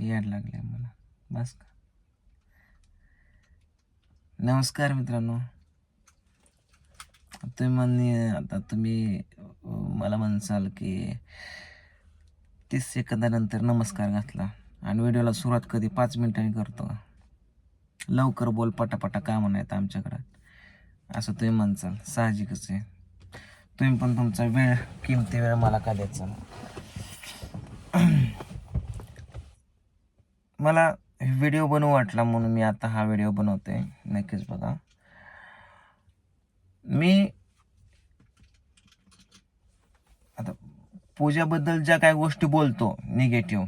याड लागले मला. बस का? नमस्कार मित्रांनो. तुम्ही म्हणणे आता तुम्ही मला म्हणसाल की तीस सेकंदानंतर नमस्कार घातला आणि व्हिडिओला सुरुवात कधी पाच मिनिटांनी करतो. लवकर बोल पटापटा का म्हणायचं आमच्याकडं. असं तुम्ही म्हणसाल. साहजिकच आहे. तुम्ही पण तुमचा वेळ किमती वेळ मला का द्यायचा? मला व्हिडिओ बनवू वाटला म्हणून मी आता हा व्हिडिओ बनवतोय. नक्कीच बघा. मी आता पूजाबद्दल ज्या काही गोष्टी बोलतो निगेटिव्ह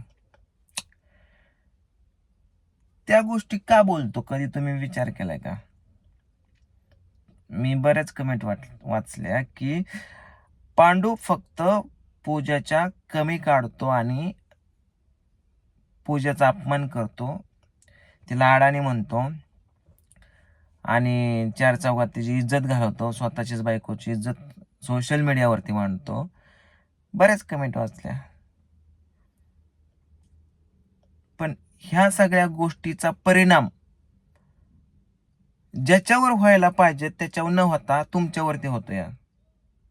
त्या गोष्टी का बोलतो? कधी तुम्ही विचार केलाय का? मी बऱ्याच कमेंट वाट वाचल्या की पांडू फक्त पूजाच्या कमी काढतो आणि पूजेचा अपमान करतो. तिला अडाणी म्हणतो आणि चार चौकात तिची इज्जत घालवतो. स्वतःचीच बायकोची इज्जत सोशल मीडियावरती मांडतो. बऱ्याच कमेंट वाचल्या. पण ह्या सगळ्या गोष्टीचा परिणाम ज्याच्यावर व्हायला पाहिजे त्याच्यावर न होता तुमच्यावरती होतो या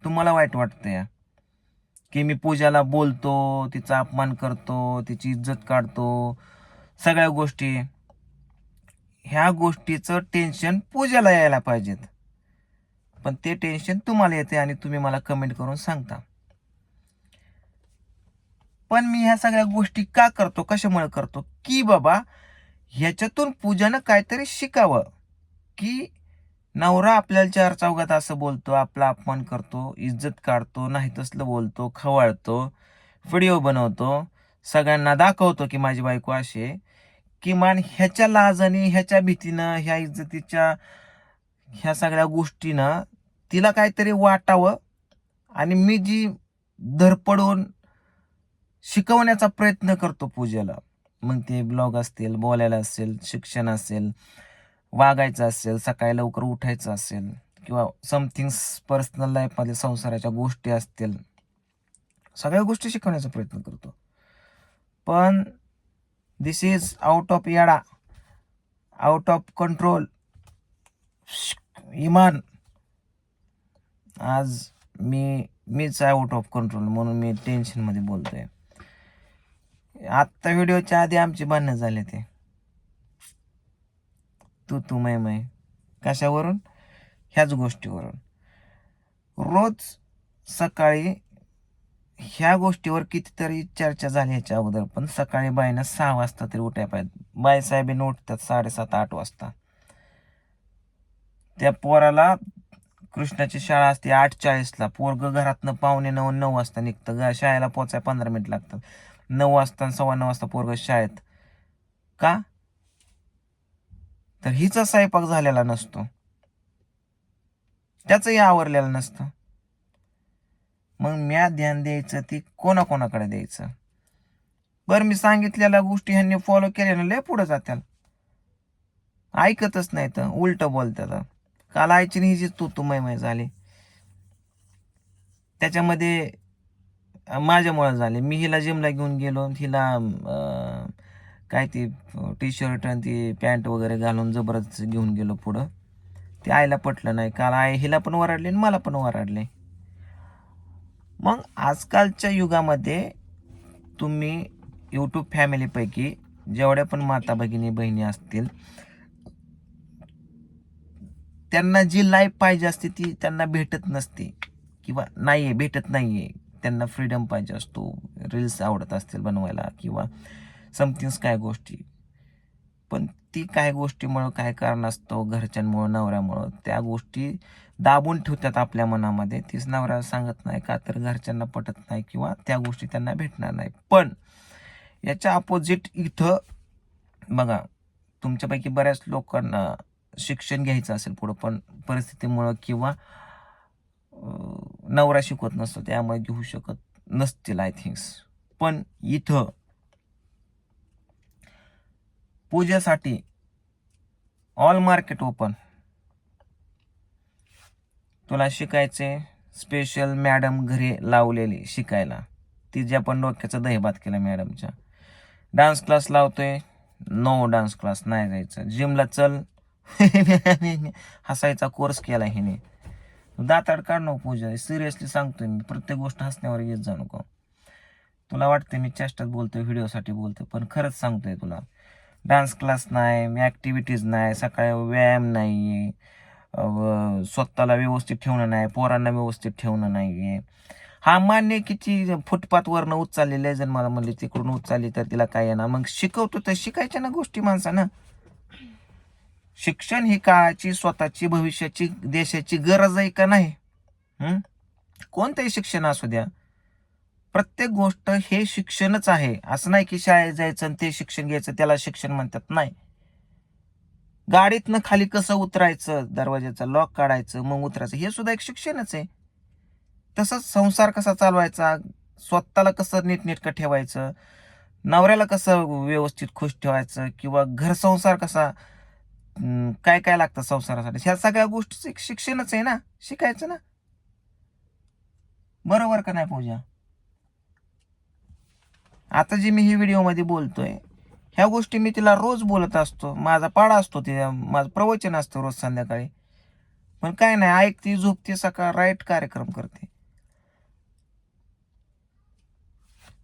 तुम्हाला वाईट वाटतं या की मी पूजाला बोलतो तिचा अपमान करतो तिची इज्जत काढतो सगळ्या गोष्टी. ह्या गोष्टीचं टेन्शन पूजाला यायला पाहिजेत. पण ते टेन्शन तुम्हाला येते आणि तुम्ही मला कमेंट करून सांगता. पण मी ह्या सगळ्या गोष्टी का करतो कशामुळे करतो? की बाबा ह्याच्यातून पूजानं काहीतरी शिकावं. की नवरा आपल्याला चार चौघात असं बोलतो आपला अपमान करतो इज्जत काढतो नाही तसलं बोलतो खवळतो व्हिडिओ बनवतो सगळ्यांना दाखवतो की माझी बायको अशी आहे. किमान ह्याच्या लाजाने ह्याच्या भीतीनं ह्या इज्जतीच्या ह्या सगळ्या गोष्टीनं तिला काहीतरी वाटावं आणि मी जी धरपडून शिकवण्याचा प्रयत्न करतो पूजेला मग ते ब्लॉग असतील बोलायला असेल शिक्षण असेल वागायचं असेल सकाळी लवकर उठायचं असेल किंवा समथिंग पर्सनल लाईफमध्ये संसाराच्या गोष्टी असतील सगळ्या गोष्टी शिकवण्याचा प्रयत्न करतो. पण दिस इज आउट ऑफ याडा आउट ऑफ कंट्रोल इमान आज मी मीच आउट ऑफ कंट्रोल म्हणून मी टेन्शनमध्ये बोलतोय. आत्ता व्हिडिओच्या आधी आमची भांडणं झाले ते. तू तू मै मै कशावरून? ह्याच गोष्टीवरून. रोज सकाळी ह्या गोष्टीवर कितीतरी चर्चा झाली ह्याच्या अगोदर पण सकाळी बाईनं सहा वाजता तरी उठाय पाहिजे बाईसाहेबीनं उठतात साडेसात आठ वाजता. त्या पोराला कृष्णाची शाळा असते आठ चाळीसला. पोरग घरातनं पावणे नऊ नऊ वाजता निघतं. ग शाळेला पोचाय पंधरा मिनिट लागतात. नऊ वाजता आणि सव्वा नऊ वाजता पोरग शाळेत. का? तर हिचा स्वयंपाक झालेला नसतो. त्याचंही आवरलेलं नसतं. मग म्या ध्यान द्यायचं ती कोणाकोणाकडे द्यायचं? बरं मी सांगितलेल्या गोष्टी ह्यांनी फॉलो केल्या ना लय पुढे जात्याल. ऐकतच नाही तर उलट बोलतात. काल आईची ही जी तू झाली. त्याच्यामध्ये माझ्यामुळे झाले. मी हिला जिमला घेऊन गेलो हिला काय ती टी शर्ट आणि ती पॅन्ट वगैरे घालून जबरदस्त घेऊन गेलो पुढं. ते आईला पटलं नाही. काल आई हिला पण वराडले आणि मला पण वराडले मग आजकालच्या युगामध्ये तुम्ही यूट्यूब फॅमिलीपैकी जेवढ्या पण माता भगिनी बहिणी असतील त्यांना जी लाईफ पाहिजे असते ती त्यांना भेटत नसते. किंवा नाही आहे भेटत नाही आहे त्यांना फ्रीडम पाहिजे असतो. रील्स आवडत असतील बनवायला किंवा समथिंग्स काय गोष्टी. पण ती काय गोष्टीमुळं काय कारण असतो घरच्यांमुळं नवऱ्यामुळं त्या गोष्टी दाबून ठेवतात आपल्या मनामध्ये. तीच नवऱ्याला सांगत नाही का तर घरच्यांना पटत नाही किंवा त्या गोष्टी त्यांना भेटणार नाही. पण याच्या अपोजिट इथं बघा तुमच्यापैकी बऱ्याच लोकांना शिक्षण घ्यायचं असेल पुढं पण परिस्थितीमुळं किंवा नवरा शिकवत नसतो त्यामुळे घेऊ शकत नसतील आय थिंक्स पण इथं पूजेसाठी ऑल मार्केट ओपन तुला शिकायचे स्पेशल मॅडम घरी लावलेली शिकायला. तिच्या पण डोक्याचा दहीभात केला मॅडमच्या डान्स क्लास लावतोय. नो डान्स क्लास नाही जायचं. जिमला चल. हसायचा कोर्स केला हिने. दाताड काढ नको हो पूजा. सिरियसली सांगतोय मी. प्रत्येक गोष्ट हसण्यावर येत जा नको. तुला वाटते मी चेष्टात बोलतोय व्हिडिओसाठी बोलतोय पण खरंच सांगतोय तुला. डान्स क्लास नाही ॲक्टिव्हिटीज नाही सकाळी व्यायाम नाही आहे स्वतःला व्यवस्थित ठेवणं नाही पोरांना व्यवस्थित ठेवणं नाही हा मान्य आहे फुटपाथवरनं उचललेलं आहे जर मला म्हणले तिकडून उचलली तर तिला काय येणार? मग शिकवतो तर शिकायच्या ना गोष्टी माणसानं. शिक्षण ही काळाची स्वतःची भविष्याची देशाची गरज आहे का नाही? कोणतंही शिक्षण असू द्या. प्रत्येक गोष्ट हे शिक्षणच आहे. असं नाही की शाळेत जायचं आणि ते शिक्षण घ्यायचं त्याला शिक्षण म्हणतात. नाही. गाडीतनं खाली कसं उतरायचं? दरवाज्याचा लॉक काढायचं मग उतरायचं. हे सुद्धा एक शिक्षणच आहे. तसंच संसार कसा चालवायचा? स्वतःला कसं नीटनेटकं ठेवायचं? नवऱ्याला कसं व्यवस्थित खुश ठेवायचं? किंवा घर संसार कसा काय काय लागतं संसारासाठी? ह्या सगळ्या गोष्टीचं एक शिक्षणच आहे ना? शिकायचं ना? बरोबर का नाही पूजा? आता जे मी हे व्हिडिओमध्ये बोलतोय ह्या गोष्टी मी तिला रोज बोलत असतो. माझा पाडा असतो ते माझं प्रवचन असतं रोज संध्याकाळी. पण काय नाही ऐकते झोपते सकाळ राईट कार्यक्रम करते.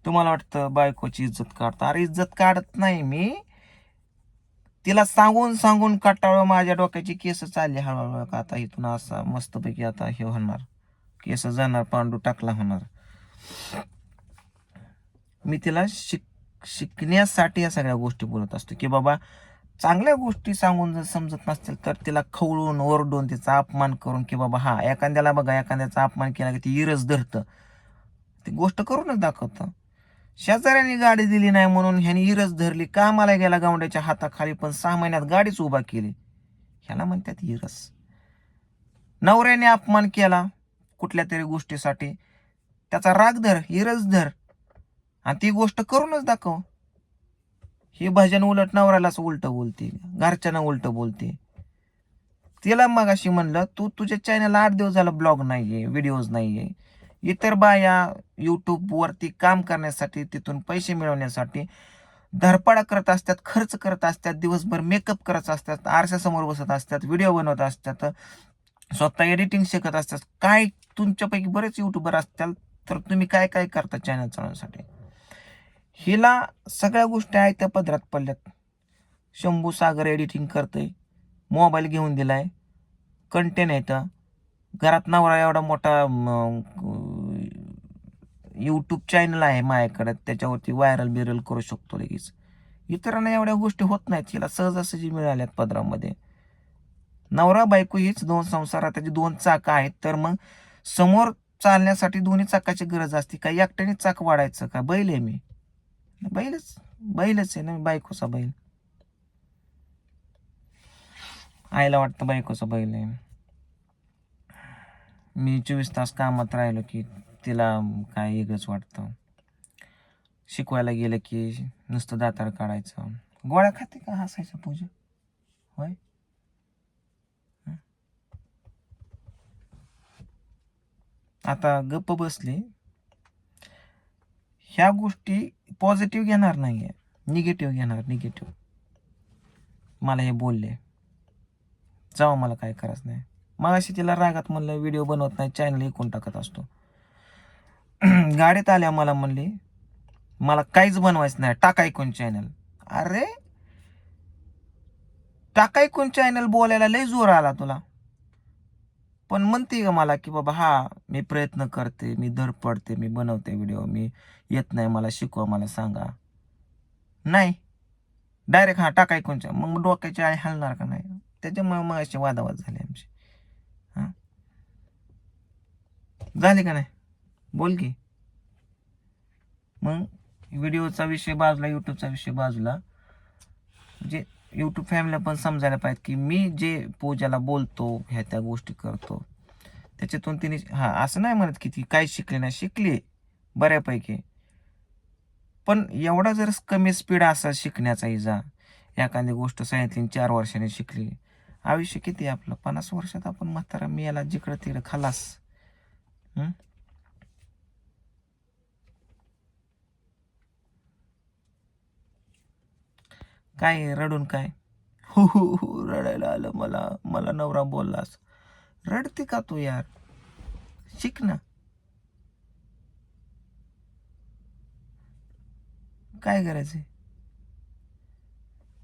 तुम्हाला वाटतं बायकोची इज्जत काढतो? अरे इज्जत काढत नाही मी. तिला सांगून सांगून कटाळ माझ्या डोक्याची केस चालली हळूहळू. का आता इथून असा मस्तपैकी आता हे होणार. केस जाणार पांडू टाकला होणार. मी तिला शिक शिकण्यासाठी या सगळ्या गोष्टी बोलत असतो की बाबा चांगल्या गोष्टी सांगून जर समजत नसतील तर तिला खवळून ओरडून तिचा अपमान करून की बाबा हा एखाद्याला बघा एखाद्याचा अपमान केला की ती इरस धरतं. ती गोष्ट करूनच दाखवतं. शेजाऱ्याने गाडी दिली नाही म्हणून ह्याने इरस धरली कामाला गेला गावड्याच्या हाताखाली पण सहा महिन्यात गाडीच उभा केली. ह्याला म्हणतात इरस. नवऱ्याने अपमान केला कुठल्या तरी गोष्टीसाठी. त्याचा राग धर इरस धर. आणि ती गोष्ट करूनच दाखव. हे भजन उलट नवऱ्यालाच उलट बोलते घरच्यांना उलट बोलते. तिला मग अशी म्हणलं तू तुझ्या चॅनलला आठ दिवस झाला ब्लॉग नाही आहे व्हिडिओज नाही आहे इतर बाया यूट्यूबवरती काम करण्यासाठी तिथून पैसे मिळवण्यासाठी धरपडा करत असतात खर्च करत असतात दिवसभर मेकअप करत असतात आरशासमोर बसत असतात व्हिडिओ बनवत असतात स्वतः एडिटिंग शिकत असतात. काय तुमच्यापैकी बरेच यूट्यूबर असतात तर तुम्ही काय काय करता चॅनल चालवण्यासाठी? हिला सगळ्या गोष्टी आहेत त्या पदरात पडल्यात. शंभू सागर एडिटिंग करतोय मोबाईल घेऊन दिलाय कंटेन येतं घरात नवरा एवढा मोठा यूट्यूब चॅनल आहे माझ्याकडे त्याच्यावरती व्हायरल बिरल करू शकतो लगेच. इतरांना एवढ्या गोष्टी होत नाहीत हिला सहजासहजी मिळाल्यात पदरामध्ये. नवरा बायको हीच दोन संसारात त्याची दोन चाकं आहेत तर मग समोर चालण्यासाठी दोन्ही चाकाची गरज असते का? एकट्याने चाक वाढायचं का? बैल आहे मी. बैलच बैलच आहे ना बायकोचा बैल. आईला वाटतं बायकोचा बैल आहे. मी चोवीस तास कामात राहिलो की तिला काय वेगळंच वाटतं. शिकवायला गेलं की नुसतं दातार काढायचं. गोळ्या खाते का हसायचं पूजा? होय? आता गप्प बसले. ह्या गोष्टी पॉझिटिव्ह घेणार नाहीये. निगेटिव्ह घेणार निगेटिव्ह मला हे बोलले. जावं मला काय करायचं नाही. मग अशी तिला रागात म्हणलं व्हिडिओ बनवत नाही चॅनल ऐकून टाकत असतो. गाडीत आल्या मला म्हणली मला काहीच बनवायचं नाही टाका ऐकून चॅनल अरे? टाका ऐकून चॅनल बोलायला लय जोर आला तुला. पण म्हणते का मला की बाबा हा मी प्रयत्न करते मी धड पडते मी बनवते व्हिडिओ मी येत नाही मला शिकवा मला सांगा. नाही. डायरेक्ट हा टाकाय कोणच्या मग डोक्याची आई हलणार का नाही? त्याच्यामुळे मग असे वादावाद झाले आमचे. हां? झाले का नाही? बोल की. मग व्हिडिओचा विषय बाजूला यूट्यूबचा विषय बाजूला म्हणजे यूट्यूब फॅमिलीला पण समजायला पाहिजे की मी जे पूजाला बोलतो ह्या त्या गोष्टी करतो. त्याच्यातून तिने हां असं नाही म्हणत की ती काय शिकली नाही. शिकली बऱ्यापैकी. पण एवढा जर कमी स्पीड असा शिकण्याचा इजा एखादी गोष्ट सांगितली चार वर्षाने शिकली आयुष्य किती आपलं? पन्नास वर्षात आपण म्हातारा मी याला जिकडं तिकडं खालास काय रडून काय? हो हो हो रडायला आलं मला. मला नवरा बोललास. रडते का तू यार? शिक ना. काय करायचंय?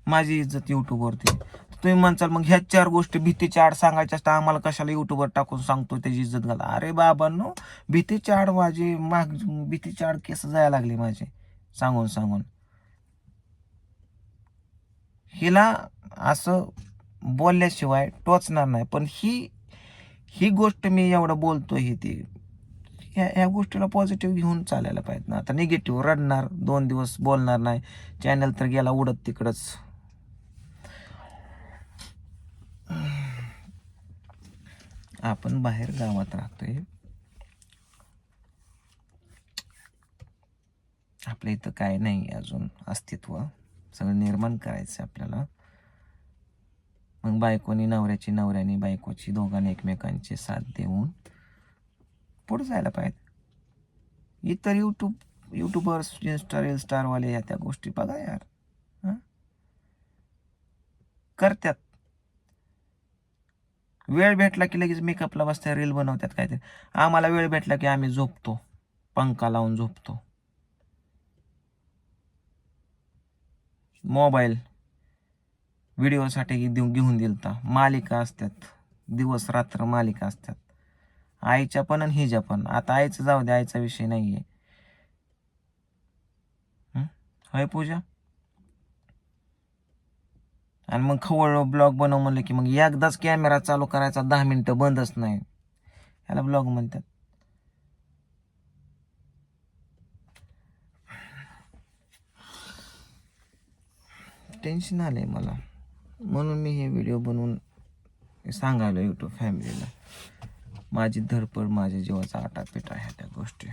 माझी इज्जत युट्यूबवरती. तुम्ही म्हणचाल मग ह्या चार गोष्टी भीतीच्या आड सांगायच्या असतात आम्हाला कशाला युट्यूबवर टाकून सांगतो त्याची इज्जत घाला? अरे बाबांनो भीतीच्या आड माझी माग भीतीच्या आड केस जायला लागली माझे. सांगून सांगून. हिला असं बोलल्याशिवाय टोचणार नाही. पण ही ही गोष्ट मी एवढं बोलतो ही ती ह्या ह्या गोष्टीला पॉझिटिव्ह घेऊन चालायला पाहिजे ना. आता निगेटिव्ह रडणार दोन दिवस बोलणार नाही. चॅनल तर गेला उडत तिकडंच. आपण बाहेर गावात राहतोय. आपल्या इथं काय नाही अजून अस्तित्व. सगळं निर्माण करायचं आपल्याला. मग बायकोनी नवऱ्याची नवऱ्याने बायकोची दोघांनी एकमेकांची साथ देऊन पुढे जायला पाहिजे. इतर यूट्यूब यूट्यूबर्स इन्स्टा रील स्टारवाले ह्या त्या गोष्टी बघा यार. हं? करत्यात. वेळ भेटला की लगेच मेकअपला बसत्या रील बनवतात काहीतरी. आम्हाला वेळ भेटला की आम्ही झोपतो. पंखा लावून झोपतो. मोबाईल व्हिडिओसाठी देऊ घेऊन दिलता. मालिका असतात. दिवस रात्र मालिका असतात. आईच्या पण आणि हिच्या पण. आता आईचं जाऊ दे आईचा विषय नाही आहे होय पूजा? आणि मग खवळ ब्लॉग बनव म्हणलं की मग एकदाच कॅमेरा चालू करायचा दहा मिनटं बंदच नाही. याला ब्लॉग म्हणतात. टेन्शन आलं आहे मला. म्हणून मी हे व्हिडिओ बनवून सांगायला यूट्यूब फॅमिलीला माझी धडपड माझ्या जीवाचा आटापिटा ह्या त्या गोष्टी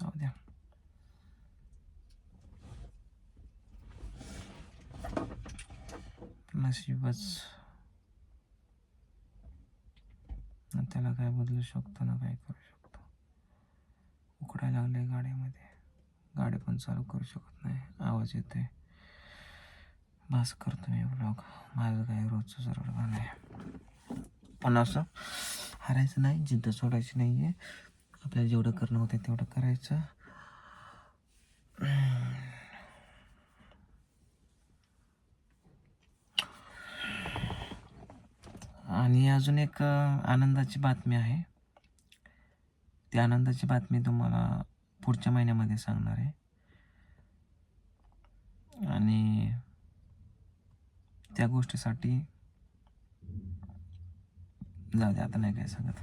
जाऊ द्या नशिबच ना त्याला काय बदलू शकतो ना काय करू शकतो? उकडायला लागले गाडीमध्ये. गाडी पण चालू करू शकत नाही. आवाज येते बस करतो मी ब्लॉग. माझं काय रोजचं सरळ गाणं आहे. पण असं हरायचं नाही जिद्द सोडायची नाही आहे आपल्याला जेवढं करणं होतं तेवढं करायचं. आणि अजून एक आनंदाची बातमी आहे. ती आनंदाची बातमी तुम्हाला पुढच्या महिन्यामध्ये सांगणार आहे. आणि त्या गोष्टीसाठी जाऊ दे आता नाही काय सांगत.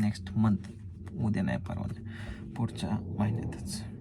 नेक्स्ट मंथ उद्या नाही परवा पुढच्या महिन्यातच.